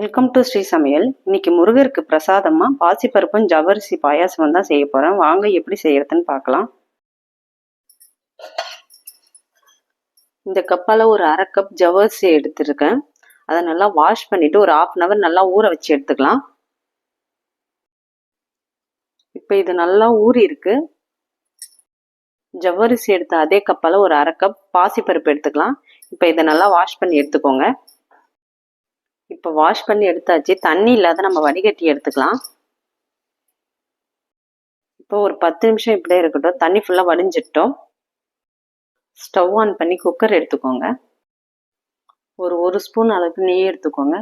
Welcome to Sri சமையல் இன்னைக்கு முருகருக்கு பிரசாதமா பாசிப்பருப்பும் ஜவரிசி பாயாசம் தான் செய்ய போறேன் வாங்க எப்படி செய்யறதுன்னு பார்க்கலாம். இந்த கப்பால ஒரு அரை கப் ஜவரிசி எடுத்திருக்கேன். அதை நல்லா வாஷ் பண்ணிட்டு ஒரு ஆஃப் அன் அவர் நல்லா ஊற வச்சு எடுத்துக்கலாம். இப்போ இது நல்லா ஊறி இருக்கு. ஜவ்வரிசி எடுத்த அதே கப்பால ஒரு அரை கப் பாசிப்பருப்பு எடுத்துக்கலாம். இப்போ இதை நல்லா வாஷ் பண்ணி எடுத்துக்கோங்க. இப்போ வாஷ் பண்ணி எடுத்தாச்சு. தண்ணி இல்லாத நம்ம வடிகட்டி எடுத்துக்கலாம். இப்போ ஒரு பத்து நிமிஷம் இப்படியே இருக்கட்டும். தண்ணி ஃபுல்லாக வடிஞ்சிட்டோம். ஸ்டவ் ஆன் பண்ணி குக்கர் எடுத்துக்கோங்க. ஒரு ஒரு ஸ்பூன் அளவுக்கு நெய் எடுத்துக்கோங்க.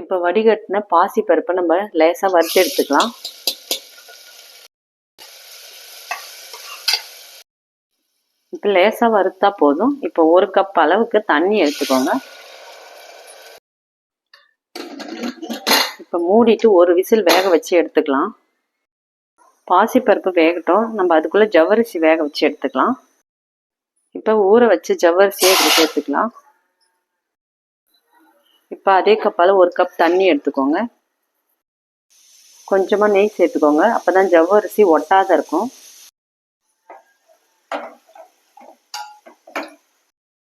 இப்போ வடிகட்டின பாசி பருப்பை நம்ம லேசாக வறுத்து எடுத்துக்கலாம். இப்போ லேசாக வறுத்தா போதும். இப்போ ஒரு கப் அளவுக்கு தண்ணி எடுத்துக்கோங்க. இப்போ மூடிட்டு ஒரு விசில் வேக வச்சு எடுத்துக்கலாம். பாசிப்பருப்பு வேகட்டும். நம்ம அதுக்குள்ளே ஜவ்வரிசி வேக வச்சு எடுத்துக்கலாம். இப்போ ஊற வச்சு ஜவ்வரிசியை இப்படி சேர்த்துக்கலாம். இப்போ அதே கப்பால் ஒரு கப் தண்ணி எடுத்துக்கோங்க. கொஞ்சமாக நெய் சேர்த்துக்கோங்க. அப்போ தான் ஜவ்வரிசி ஒட்டாத இருக்கும்.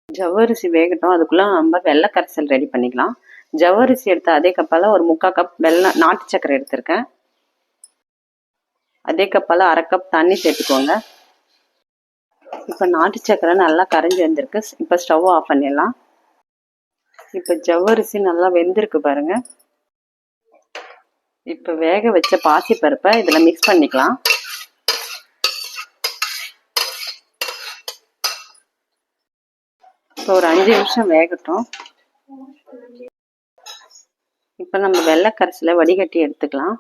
ஜவ்வரிசி வேகட்டும். அதுக்குள்ளே நம்ம வெள்ளை கரைசல் ரெடி பண்ணிக்கலாம். ஜவ்வரிசி எடுத்த அதே கப்பால் ஒரு முக்கால் கப் வெள்ளம் நாட்டு சக்கரை எடுத்திருக்கேன். அதே கப்பால் அரை கப் தண்ணி சேர்த்துக்கோங்க. இப்போ நாட்டு சக்கரை நல்லா கரைஞ்சி வந்திருக்கு. இப்போ ஸ்டவ் ஆஃப் பண்ணிடலாம். இப்போ ஜவ்வரிசி நல்லா வெந்திருக்கு பாருங்க. இப்போ வேக வச்ச பாசி பருப்பை இதில் மிக்ஸ் பண்ணிக்கலாம். இப்போ ஒரு அஞ்சு நிமிஷம் வேகட்டும். இப்போ நம்ம வெள்ளை கரைசலை வடிகட்டி எடுத்துக்கலாம்.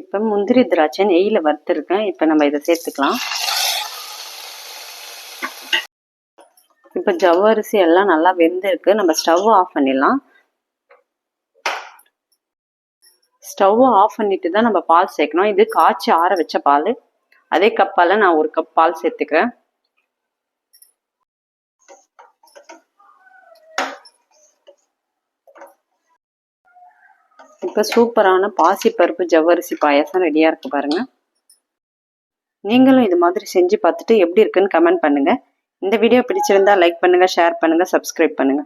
இப்போ முந்திரி திராட்சை நெய்யில் வறுத்துருக்கேன். இப்போ நம்ம இதை சேர்த்துக்கலாம். இப்போ ஜவ்வரிசி எல்லாம் நல்லா வெந்திருக்கு. நம்ம ஸ்டவ் ஆஃப் பண்ணிடலாம். ஸ்டவ் ஆஃப் பண்ணிட்டு தான் நம்ம பால் சேர்க்கணும். இது காய்ச்சி ஆற வச்ச பால். அதே கப்பால் நான் ஒரு கப் பால் சேர்த்துக்கிறேன். இப்போ சூப்பரான பாசிப்பருப்பு ஜவ்வரிசி பாயாசம் ரெடியாக இருக்கு பாருங்க. நீங்களும் இது மாதிரி செஞ்சு பார்த்துட்டு எப்படி இருக்குன்னு கமெண்ட் பண்ணுங்க. இந்த வீடியோ பிடிச்சிருந்தா லைக் பண்ணுங்க ஷேர் பண்ணுங்க சப்ஸ்கிரைப் பண்ணுங்க.